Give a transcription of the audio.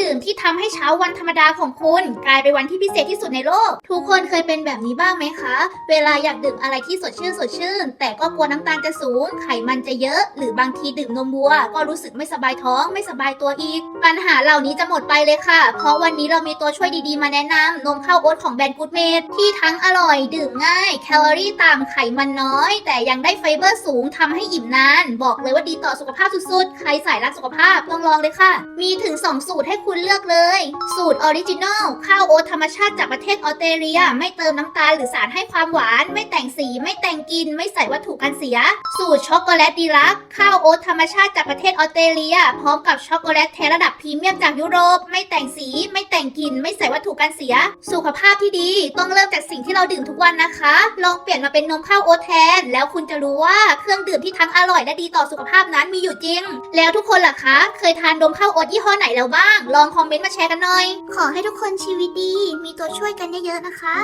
ดื่มที่ทำให้เช้าวันธรรมดาของคุณ กลายเป็นวันที่พิเศษที่สุดในโลก ทุกคนเคยเป็นแบบนี้บ้างไหมคะ เวลาอยากดื่มอะไรที่สดชื่นสดชื่น แต่ก็กลัวน้ำตาลจะสูง ไขมันจะเยอะ หรือบางทีดื่มนมวัว ก็รู้สึกไม่สบายท้องไม่สบายตัวอีก ปัญหาเหล่านี้จะหมดไปเลยค่ะ เพราะวันนี้เรามีตัวช่วยดีๆมาแนะนำนมข้าวโอ๊ตของแบรนด์กูดเมดที่ทั้งอร่อยดื่มง่าย แคลอรี่ต่ำไขมันน้อย แต่ยังได้ไฟเบอร์สูงทำให้อิ่มนาน บอกเลยว่าดีต่อสุขภาพสุดๆ ใครสายรักสุขภาพต้องลองเลยค่ะ มีถึง 2 สูตรให้คุณเลือกเลย สูตรออริจินอลข้าวโอ๊ตธรรมชาติจากประเทศออสเตรเลีย ไม่เติมน้ำตาลหรือสารให้ความหวาน ไม่แต่งสี ไม่แต่งกลิ่นไม่ใส่วัตถุกันเสีย สูตรช็อกโกแลตดีลักข้าวโอ๊ตธรรมชาติจากประเทศออสเตรเลีย พร้อมกับช็อกโกแลตแท้ระดับพรีเมียมจากยุโรป ไม่แต่งสี ไม่แต่งกลิ่นไม่ใส่วัตถุกันเสีย สุขภาพที่ดีต้องเริ่มจากสิ่งที่เราดื่มทุกวันนะคะ ลองเปลี่ยนมาเป็นนมข้าวโอ๊ตแทน แล้วคุณจะรู้ว่าเครื่องดื่มที่ทั้งอร่อยและดีต่อสุขภาพนั้นมีอยู่จริง แล้วทุกคนล่ะคะ เคยทานนมข้าวโอ๊ตยี่ห้อไหนแล้วบ้างลองคอมเมนต์มาแชร์กันหน่อย ขอให้ทุกคนชีวิตดี มีตัวช่วยกันเยอะๆนะคะ